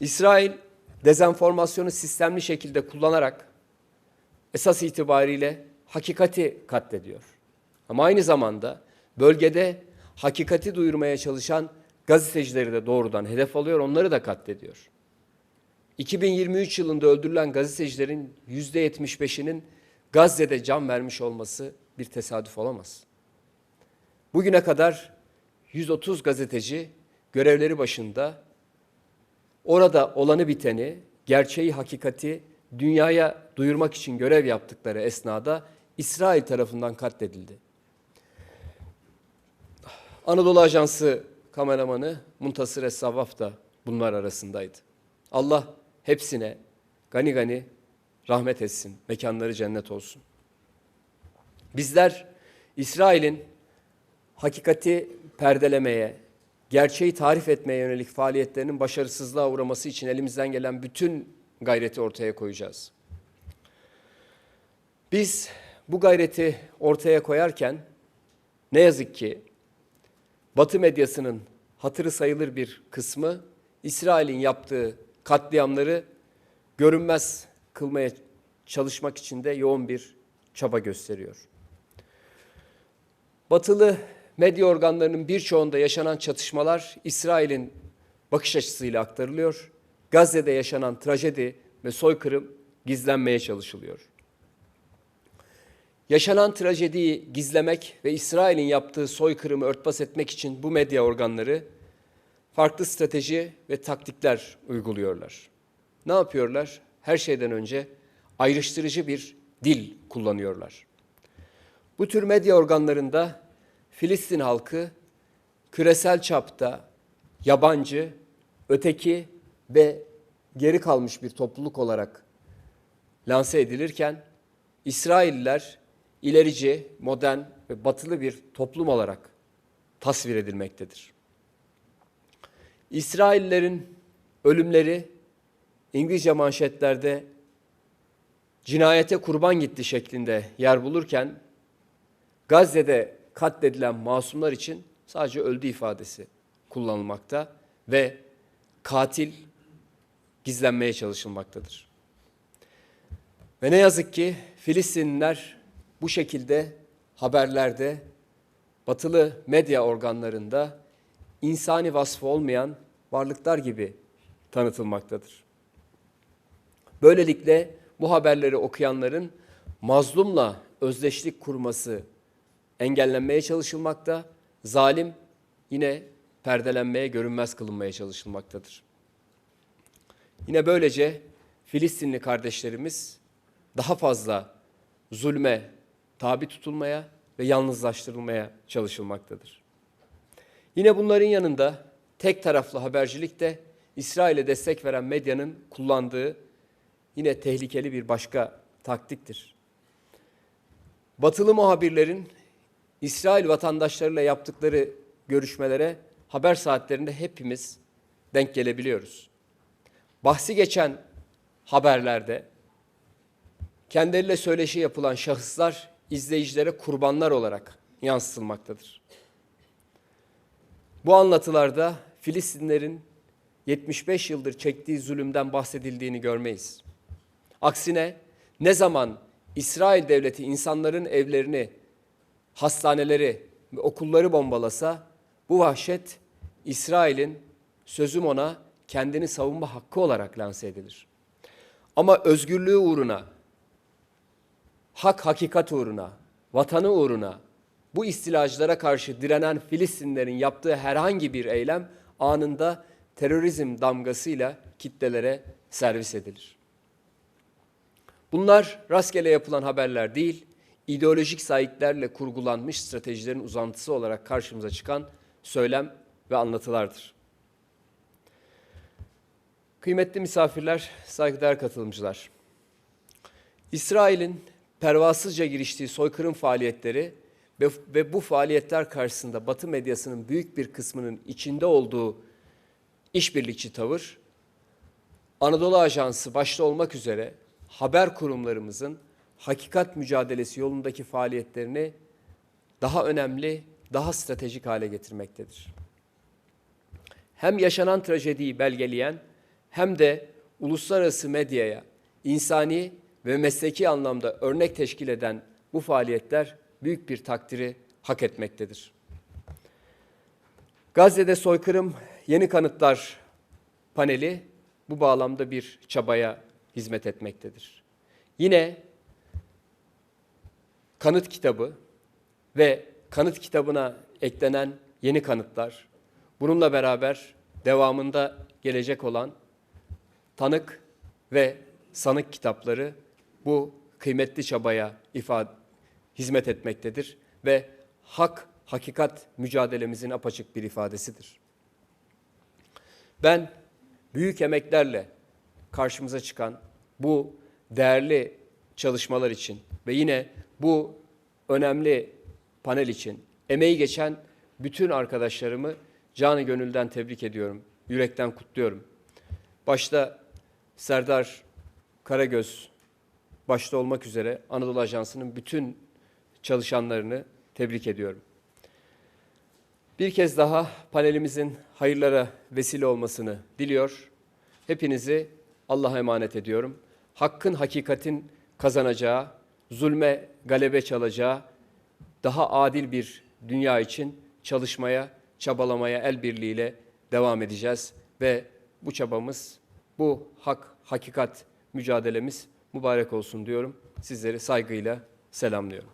İsrail dezenformasyonu sistemli şekilde kullanarak esas itibariyle hakikati katlediyor. Ama aynı zamanda bölgede hakikati duyurmaya çalışan gazetecileri de doğrudan hedef alıyor, onları da katlediyor. 2023 yılında öldürülen gazetecilerin %75'inin Gazze'de can vermiş olması bir tesadüf olamaz. Bugüne kadar 130 gazeteci görevleri başında orada olanı biteni, gerçeği, hakikati dünyaya duyurmak için görev yaptıkları esnada İsrail tarafından katledildi. Anadolu Ajansı kameramanı Muntasır Es-Savvaf da bunlar arasındaydı. Allah hepsine gani gani rahmet etsin, mekanları cennet olsun. Bizler İsrail'in hakikati perdelemeye, gerçeği tarif etmeye yönelik faaliyetlerinin başarısızlığa uğraması için elimizden gelen bütün gayreti ortaya koyacağız. Biz bu gayreti ortaya koyarken ne yazık ki Batı medyasının hatırı sayılır bir kısmı İsrail'in yaptığı katliamları görünmez kılmaya çalışmak için de yoğun bir çaba gösteriyor. Batılı medya organlarının birçoğunda yaşanan çatışmalar İsrail'in bakış açısıyla aktarılıyor. Gazze'de yaşanan trajedi ve soykırım gizlenmeye çalışılıyor. Yaşanan trajediyi gizlemek ve İsrail'in yaptığı soykırımı örtbas etmek için bu medya organları farklı strateji ve taktikler uyguluyorlar. Ne yapıyorlar? Her şeyden önce ayrıştırıcı bir dil kullanıyorlar. Bu tür medya organlarında Filistin halkı küresel çapta yabancı, öteki ve geri kalmış bir topluluk olarak lanse edilirken İsrailliler ilerici, modern ve batılı bir toplum olarak tasvir edilmektedir. İsraillerin ölümleri İngilizce manşetlerde cinayete kurban gitti şeklinde yer bulurken Gazze'de katledilen masumlar için sadece öldü ifadesi kullanılmakta ve katil gizlenmeye çalışılmaktadır. Ve ne yazık ki Filistinliler bu şekilde haberlerde, batılı medya organlarında insani vasfı olmayan varlıklar gibi tanıtılmaktadır. Böylelikle bu haberleri okuyanların mazlumla özdeşlik kurması engellenmeye çalışılmakta, zalim yine perdelenmeye, görünmez kılınmaya çalışılmaktadır. Yine böylece Filistinli kardeşlerimiz daha fazla zulme tabi tutulmaya ve yalnızlaştırılmaya çalışılmaktadır. Yine bunların yanında tek taraflı habercilik de İsrail'e destek veren medyanın kullandığı yine tehlikeli bir başka taktiktir. Batılı muhabirlerin İsrail vatandaşlarıyla yaptıkları görüşmelere haber saatlerinde hepimiz denk gelebiliyoruz. Bahsi geçen haberlerde kendileriyle söyleşi yapılan şahıslar izleyicilere kurbanlar olarak yansıtılmaktadır. Bu anlatılarda Filistinlerin 75 yıldır çektiği zulümden bahsedildiğini görmeyiz. Aksine ne zaman İsrail devleti insanların evlerini, hastaneleri ve okulları bombalasa bu vahşet İsrail'in sözüm ona kendini savunma hakkı olarak lanse edilir. Ama özgürlüğü uğruna, hak hakikat uğruna, vatanı uğruna bu istilacılara karşı direnen Filistinlerin yaptığı herhangi bir eylem anında terörizm damgasıyla kitlelere servis edilir. Bunlar rastgele yapılan haberler değil, ideolojik sahiplerle kurgulanmış stratejilerin uzantısı olarak karşımıza çıkan söylem ve anlatılardır. Kıymetli misafirler, saygıdeğer katılımcılar. İsrail'in pervasızca giriştiği soykırım faaliyetleri ve, ve bu faaliyetler karşısında Batı medyasının büyük bir kısmının içinde olduğu işbirlikçi tavır, Anadolu Ajansı başta olmak üzere haber kurumlarımızın hakikat mücadelesi yolundaki faaliyetlerini daha önemli, daha stratejik hale getirmektedir. Hem yaşanan trajediyi belgeleyen hem de uluslararası medyaya insani ve mesleki anlamda örnek teşkil eden bu faaliyetler büyük bir takdiri hak etmektedir. Gazze'de soykırım yeni kanıtlar paneli bu bağlamda bir çabaya hizmet etmektedir. Yine kanıt kitabı ve kanıt kitabına eklenen yeni kanıtlar, bununla beraber devamında gelecek olan tanık ve sanık kitapları bu kıymetli çabaya ifade hizmet etmektedir ve hak hakikat mücadelemizin apaçık bir ifadesidir. Ben büyük emeklerle karşımıza çıkan bu değerli çalışmalar için ve yine bu önemli panel için emeği geçen bütün arkadaşlarımı canı gönülden tebrik ediyorum. Yürekten kutluyorum. Başta Serdar Karagöz başta olmak üzere Anadolu Ajansı'nın bütün çalışanlarını tebrik ediyorum. Bir kez daha panelimizin hayırlara vesile olmasını diliyor. Hepinizi Allah'a emanet ediyorum. Hakkın, hakikatin kazanacağı, zulme galebe çalacağı, daha adil bir dünya için çalışmaya, çabalamaya el birliğiyle devam edeceğiz ve bu çabamız, bu hak, hakikat mücadelemiz mübarek olsun diyorum. Sizleri saygıyla selamlıyorum.